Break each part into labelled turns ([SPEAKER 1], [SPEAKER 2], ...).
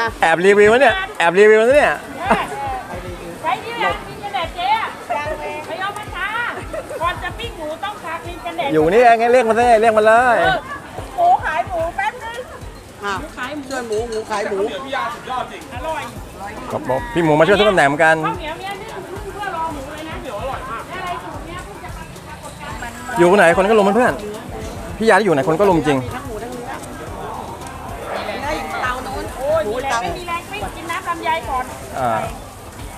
[SPEAKER 1] อะ
[SPEAKER 2] แอบรีวิวนะเนี่ย แอบรีวิวนะเนี่ย
[SPEAKER 3] ใช้ที่ร้านกินกันแดดเจ๊อะไม่ยอมมาช้าก่อนจะปิ้งหมูต้องทาครีมกันแดด
[SPEAKER 2] อยู่นี่เองไงเรียกมาเลยเรียกมาเลย
[SPEAKER 3] เออหมูขายหมูแป๊บนึง
[SPEAKER 1] อะ
[SPEAKER 3] ขายหมู
[SPEAKER 1] ช่วยหมูหมูขายหมู
[SPEAKER 3] อร่อย
[SPEAKER 2] ครับผมพี่หมูมาช่วยทุกตำแหน่งเหมือนกัน
[SPEAKER 3] ข้าวเหนียวเนี่ยนึ่งเพื่อรอหมูเลยนะเดี๋ยวอร่อยมากอะไรสูตรเนี้ยเพิ่งจะปรากฏการณ์มัน
[SPEAKER 2] อยู่ไหนคนก็ลุมเพื่อนๆพี่ยาที่อยู่ไหนคนก็ลุมจริง
[SPEAKER 3] อนอ่า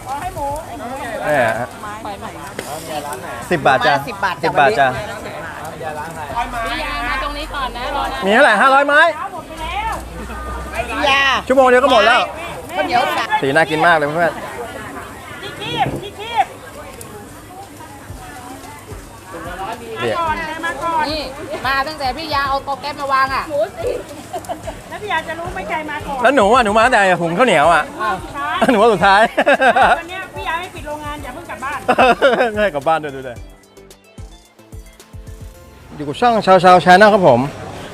[SPEAKER 3] ขอให้หมูไอ้หมู
[SPEAKER 2] แม่สิบบาทจ้ะ
[SPEAKER 1] สิบบาท
[SPEAKER 2] สิบบาทจ้ะ
[SPEAKER 3] พี่ยามาตรงนี้ก่อนนะรอนะ
[SPEAKER 2] มีเท่าไหร่ห้าร้อยไม้
[SPEAKER 3] เช้าหมดไปแล้ว
[SPEAKER 1] ยา
[SPEAKER 2] ชั่วโมงเดียวก็หมดแล้ว
[SPEAKER 1] ข้าวเหนียวสัก
[SPEAKER 2] สีน่ากินมากเลยเพื่อน
[SPEAKER 3] ที่คีบที่คีบ
[SPEAKER 2] เดี๋ยว
[SPEAKER 3] ก่อนใครมาก่อน
[SPEAKER 4] นี่มาตั้งแต่พี่ยาเอาโตะแก๊สมาวางอะ
[SPEAKER 3] แล้วพี่ยาจะรู้ไหมใครมาก่อน
[SPEAKER 2] แล้วหนูอะ หนูมาตั้งแต่หุงข้าวเหนียวอะ
[SPEAKER 3] สุดท้าย
[SPEAKER 2] หนูว่าสุดท้าย
[SPEAKER 3] วันเนี้ยพี่ยาไม่ปิดโรงงานอย่าเพิ่งกลับบ้าน
[SPEAKER 2] ให้กลับบ้านด้วยดูเลยอยู่กับช่องชาวชาวชาแนลครับผม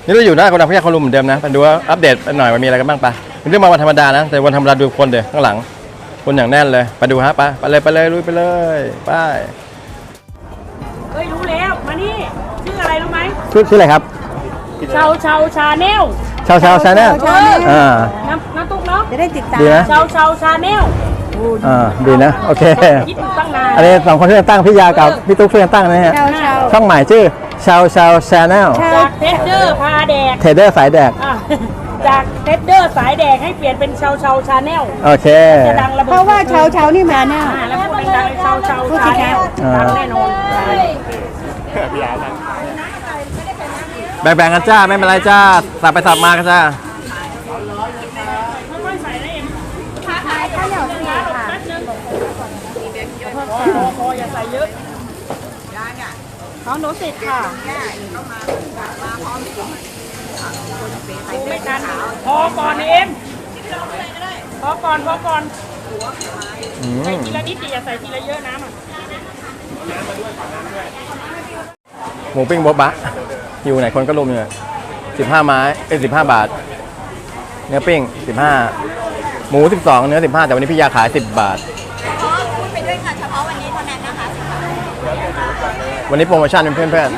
[SPEAKER 2] นี่เราอยู่หน้าโกดังพยาคารุมเหมือนเดิมนะไปดูว่าอัปเดตหน่อยว่ามีอะไรกันบ้างปะเป็นเรื่องมาวันธรรมดานะ แต่วันธรรมดาดูคนเดี๋ยวข้างหลัง คนอย่างแน่นเลย ไปดูฮะไปไปเลยไปเลยลุยไปเลยไป
[SPEAKER 3] เฮ้ยรู้แล้วมานี่ชื่ออะไรรู้ไหม
[SPEAKER 2] ชื่อชื่ออะไรครับ
[SPEAKER 3] เชาเชาชาแนล
[SPEAKER 2] ชาวชาวชาแนลอ่า
[SPEAKER 3] น้ำน้ำตุ๊กเนาะ
[SPEAKER 1] จะได้ติดตาม
[SPEAKER 2] ดีนะ
[SPEAKER 3] เชาเชาชาแนล
[SPEAKER 2] อ่าดีนะ โอเค
[SPEAKER 3] คิดอยู่ตั้งนาน
[SPEAKER 2] อันนี้สองคนช่วยกันตั้งพี่ยากับพี่ตุ๊กช่วยกันตั้งนะฮะ
[SPEAKER 1] เช้าเช้า
[SPEAKER 2] ช่องใหม่ชื่อชาวชาวชาแนล
[SPEAKER 3] จากเทสเดอร์พาแดก
[SPEAKER 2] เทรดเดอร์สายแดก
[SPEAKER 3] อะจากเทสเดอร์สายแดกให้เปลี่ยนเป็นเชาเชาชาแนล
[SPEAKER 2] โอเค
[SPEAKER 3] จะดังระเบิด
[SPEAKER 1] เพราะว่าเช้าเช้านี่มาเนี่ย
[SPEAKER 3] อ่าแล้วพูดดังๆเชาเชาชาแนล
[SPEAKER 2] อ่า
[SPEAKER 3] ดังแน่นอน
[SPEAKER 2] แบ่งๆกันจ้า ไม่เป็นไรจ้าสับไปสับมากันจ้า
[SPEAKER 3] ค่อยๆใส่นะเอ็ม
[SPEAKER 1] ข้าวเหนียวสีค่ะ
[SPEAKER 3] แป๊บนึงพ อพออย่าใส่เยอะ
[SPEAKER 1] ของหนูติดค่ะ
[SPEAKER 3] ดูไม่ทันพอก่อนนะเอ็มพอก่อนพอก่อน
[SPEAKER 2] อื
[SPEAKER 3] ใส่
[SPEAKER 2] ม
[SPEAKER 3] ทีละนิดดิอย่าใส่ทีละเยอะน้ำอะ
[SPEAKER 2] หมูปิ้งโบ๊ะบะอยู่ไหนคนก็รุมอยู่สิบห้าไม้เอ้สิบห้าบาท เนื้อปิ้งสิบห้าหมูสิบสองเนื้อสิบห้าแต่วันนี้พี่ยาขายสิบบาท
[SPEAKER 5] วันนี้
[SPEAKER 2] โปรโมชั่นเพื่อนเพื่อน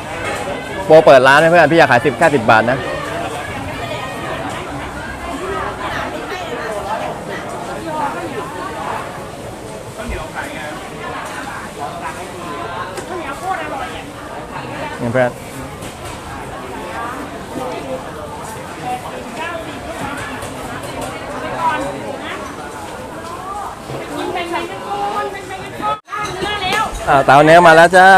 [SPEAKER 2] ๆโปรเปิดร้านเพื่อนพี่อยากขายสิบแค่สิบบาทนะเพื่อน
[SPEAKER 3] กินแบ่งๆกันก่อนแบ่งๆกันก่อนย่างเนื้ อแล้ว
[SPEAKER 2] อ่าเตาเนื้อมาแล้วจ้า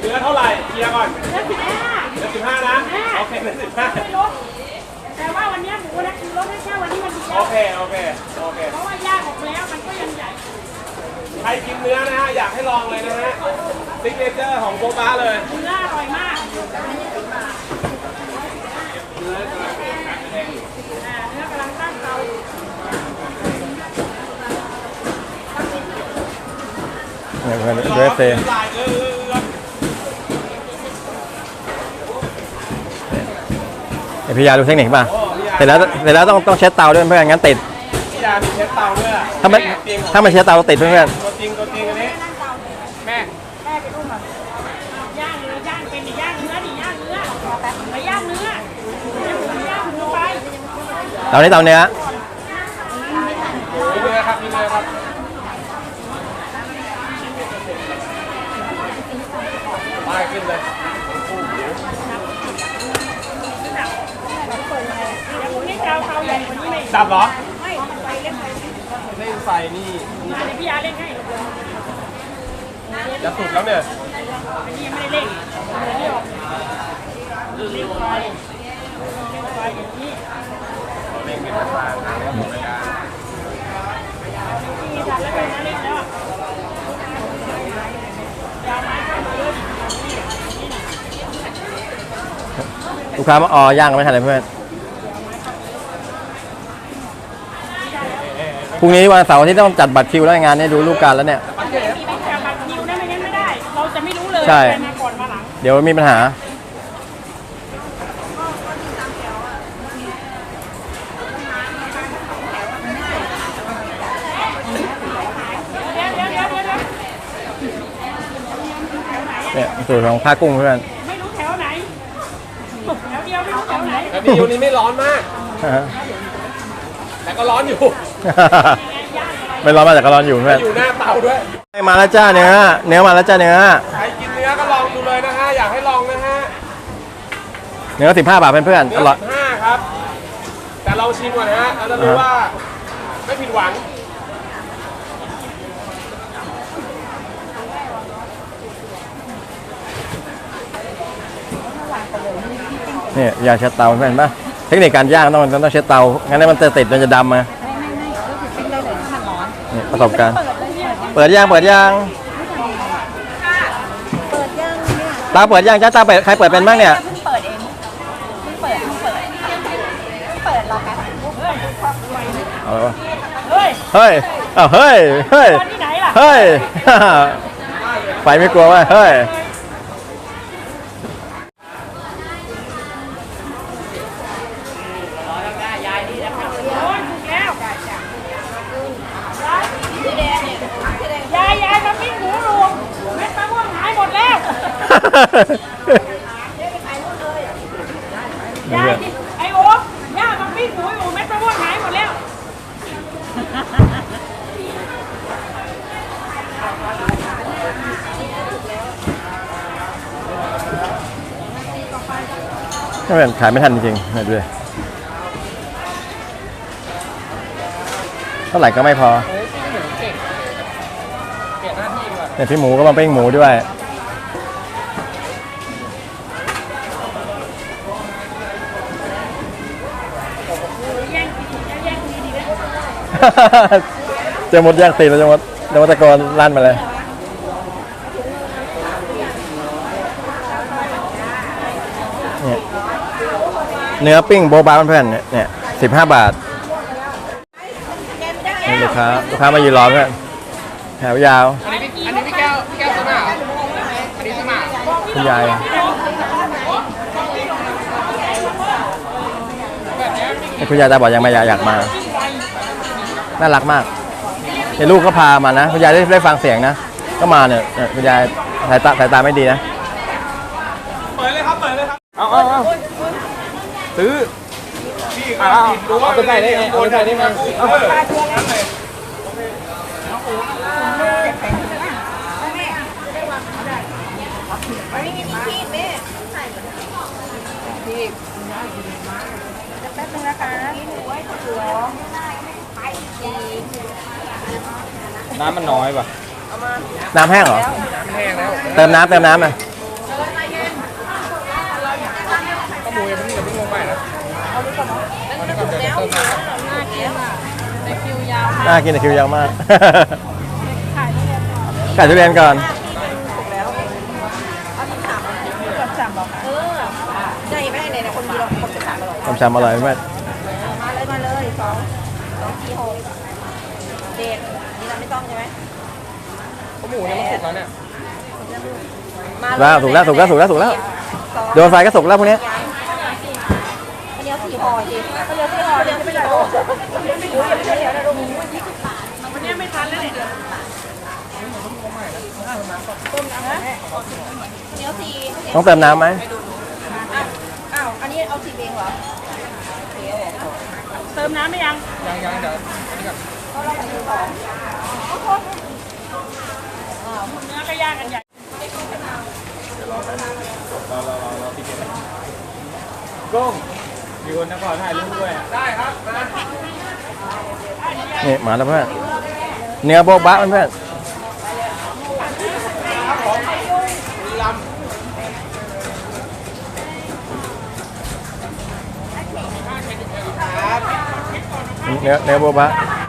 [SPEAKER 6] เนื้อเท่าไหร่เคลียร์ก่อน
[SPEAKER 3] เนื้อสิบห้า
[SPEAKER 6] เนื้อสิบห้านะ โอเคเนื้อสิบห้า
[SPEAKER 3] ไม่ลดแต่ว่าวันเนี้ยหมูนะคือลดให้แค่วันนี้มันดี
[SPEAKER 6] โอเค โอเค โอเค
[SPEAKER 3] เพราะว่าย่างออกแล้วมันก็ยังใหญ่
[SPEAKER 6] ใครกินเนื้อนะฮะ อยากให้ลองเลยนะฮะ ซิกเนเจอร์ของโกบ้าเลย
[SPEAKER 3] เนื้ออร่อยมากอ่าเนื้อกำลังตั้งเตา
[SPEAKER 2] เนี่ยเพื่อนเซ
[SPEAKER 6] ลายเออ
[SPEAKER 2] เดี๋ยวพี่ยาดูเทคนิคป่ะเสร็จแล้วเสร็จแล้วต้องต้องเช็ดเตาด้วยเพื่อนงั้นติด
[SPEAKER 6] พี่ยามีเชฟเตาด้วยอะ
[SPEAKER 2] ถ้าไม่ถ้าไม่เช็ดเตาติดเพื่อน
[SPEAKER 6] ตัวจริงตัวจริงอันนี้แม่
[SPEAKER 3] แม่ไปดูหน่อยย่างเนื้อย่างเป็นดิย่างเนื้อดิย่างเนื้อไปย่างเนื้อย่างหมูย่างหมูไป
[SPEAKER 2] เตานี้เตาเนื้อ
[SPEAKER 6] มีเนื้อครับมีเนื้อครับไปขึ้นเลย
[SPEAKER 3] เดี๋ยวพรุ่งนี้จะเอาเตาใหญ่กว่านี้ไหม
[SPEAKER 6] ดับเหรอ
[SPEAKER 3] ไม่ไฟเล็กไป
[SPEAKER 6] เล่นไฟนี่
[SPEAKER 3] มาเดี๋ยวพี่ยาเล่นให้
[SPEAKER 6] จะสุดแล้วเนี่ย
[SPEAKER 3] อันนี้ยังไม่ได้เล่นเดี๋ยวนี้ออกเล่นไฟเล่นไฟอย่างนี้
[SPEAKER 6] เล่นเป็นภาษาทางเล่นของรายการ
[SPEAKER 3] มีถัดแล้วไปนะเล่นแล้วยาวไม้เข้ามาเลย
[SPEAKER 2] ลูกค้ามาอ๋อย่างกันไม่ทันเลยเพื่อน รุ่งนี้วันเสาร์อาที่ต้องจัดบัตรคิวแล้วงานนี้ดูลูกการแล้วเนี่ย
[SPEAKER 3] ต้องจับบัตรคิวนะไม่งั้นไม่ได้ เราจะไม่รู้เลย
[SPEAKER 2] ใช่
[SPEAKER 3] ใครมาก่อนมาหลัง
[SPEAKER 2] เดี๋ยวมีปัญหา
[SPEAKER 3] เดี๋ยวเดี๋ยวเดี๋ยวเดี๋ยวเดี๋ยว
[SPEAKER 2] เนี่ยสูตรของผ้ากุ้งเพื่อน
[SPEAKER 3] ไม่รู้แถวไหนแถวเดียวไม่รู้แถวไหน
[SPEAKER 6] แต่ดีวันนี้ไม่ร้อนมาก แต่ก็ร้อนอยู่
[SPEAKER 2] ไม่ร้อนมาแต่ก็ร้อนอยู่เพื่อน
[SPEAKER 6] อยู่หน้าเตาด้วย
[SPEAKER 2] มาแล้วจ้าเนื้อเนื้อมาแล้วจ้าเนื้อ
[SPEAKER 6] ใครกินเนื้อก็ลองดูเลยนะฮะอยากให้ลองนะฮะ
[SPEAKER 2] เนื้อสิบห้าบาทเพื่อนๆอ
[SPEAKER 6] เนื้อ
[SPEAKER 2] ร่อย
[SPEAKER 6] สิบห้าครับ แต่ลองชิมก่อนนะฮะเราจะรู้ว่าไม่ผิดหวัง
[SPEAKER 2] เนี่ยอย่าเช็ดเตาเพื่อนเห็นปะเทคนิคการย่างต้องต้องเช็ดเตางั้นมันจะติดมันจะดำมาเนี่ย ประสบการณ์ เปิดย่างเปิดย่าง
[SPEAKER 1] เปิดย่างเนี่ย
[SPEAKER 2] ตาเปิดย่างจ้าตาเปิดใครเปิดเป็นบ้างเนี่ย
[SPEAKER 5] เพิ่งเปิดเองเพิ่งเปิดเพิ่งเปิดเปิดรอแป๊บ
[SPEAKER 2] เอาเลยวะ
[SPEAKER 3] เฮ้ย
[SPEAKER 2] เฮ้ยอ้าวเฮ้ยเฮ้ย
[SPEAKER 3] ตอนที่ไหนล่ะ
[SPEAKER 2] เฮ้ยไฟไม่กลัวเว่าเฮ้ย
[SPEAKER 3] โอ้ยถูกแล้วยายยายยายมาปิ้งหมูรวมเม็ดมะม่วงหายหมดแล้ว ยายที่ไอโอ๊คย่ามาปิ้งหมูอยู่เม็ดมะม่วงหายหมดแล้ว
[SPEAKER 2] ไม่เป็นขายไม่ทันจริงๆเนี่ยดูดิเท่าไหร่ก็ไม่พอเนี่ยพี่หมูก็มาปิ้งหมูด้วย
[SPEAKER 3] แย่งแย่งดีดีนะ
[SPEAKER 2] เจอมดย่างตีนแล้วเจอมดเจอมดตกนลั่นมาเลยเนี่ยเนื้อปิ้งโบบาเพื่อนๆเนี่ยเนี่ยสิบห้าบาทนี่ลูกค้าลูกค้ามายืนรอเพื่อนแถวยาว
[SPEAKER 4] อันนี้พี่อันนี้พี่แก้วพี่แก้วสมาร์ทอันนี้สมาร์ท
[SPEAKER 2] คุณยายให้คุณยายตาบอกยังไม่อยากอยากมา น่ารักมากเดี๋ยวลูกก็พามานะคุณยายได้ได้ฟังเสียงนะ ก็มาเนี่ยเนี่ยคุณยายสายตาสายตาไม่ดีนะ
[SPEAKER 6] เปิดเลยครับ เปิดเลยครับ
[SPEAKER 2] เอาเอาเอาซื้อ
[SPEAKER 6] พี่ครับดูว่าเป็นไงได้ไงเอาไปใส่ได้ไหมเออ
[SPEAKER 2] น้ำมันน้อยป่ะ น้ำแห้งเหรอ
[SPEAKER 6] แห้งแล้ว
[SPEAKER 2] เติมน้ำเติมน้ำหน่อย
[SPEAKER 6] ข้าวหมูยังไม่ยังไม่ลงไปนะ
[SPEAKER 2] น่ากินแต่คิวยาวมาก ขายทุเรียนก่อน
[SPEAKER 5] ใจไม่ได้เลยนะคนมีเราคนจะสั่งเรา
[SPEAKER 2] ชำชำอร่อยไหม
[SPEAKER 5] มาเลยมาเลยสองสองสี่หกเด็กนี่เราไม่ต้องใช่ไหม
[SPEAKER 6] ข้าว หมูเนี่ยมันสุกแล้วเนี่ย
[SPEAKER 5] มาเลย
[SPEAKER 2] แล้วถูกแล้วถูกแล้วถูกแล้วถูกแล้ว
[SPEAKER 5] สอง
[SPEAKER 2] โดนไฟก็สุกแล้วพวกเนี้ย
[SPEAKER 5] ข้าวเหนียวสี่ห่อสิข้าวเหนียวสี่ห่อเดี๋ยวไม่ได้โอ้ยอย่าไปเดี๋ยวนะลูก
[SPEAKER 3] วันนี้ไม่ทันแล้วเนี่ย
[SPEAKER 5] ข้าวเหนียวสี่
[SPEAKER 2] ต้องเติมน้ำไหม
[SPEAKER 5] อ้าวอันนี้เอาสี่เองเหรอ
[SPEAKER 3] เติมน้ำไหมยัง
[SPEAKER 6] ยังยังเดี๋ยว
[SPEAKER 3] เนื้อก็ย่างกันใหญ่
[SPEAKER 6] ก้งมีคนนครถ่ายรูปด้วย ได้ครับมา
[SPEAKER 2] นี่มาแล้วเพื่อนเนื้อโบ๊ะบะเพื่อน
[SPEAKER 6] ลำ
[SPEAKER 2] เนื้อเนื้อโบ๊ะบะ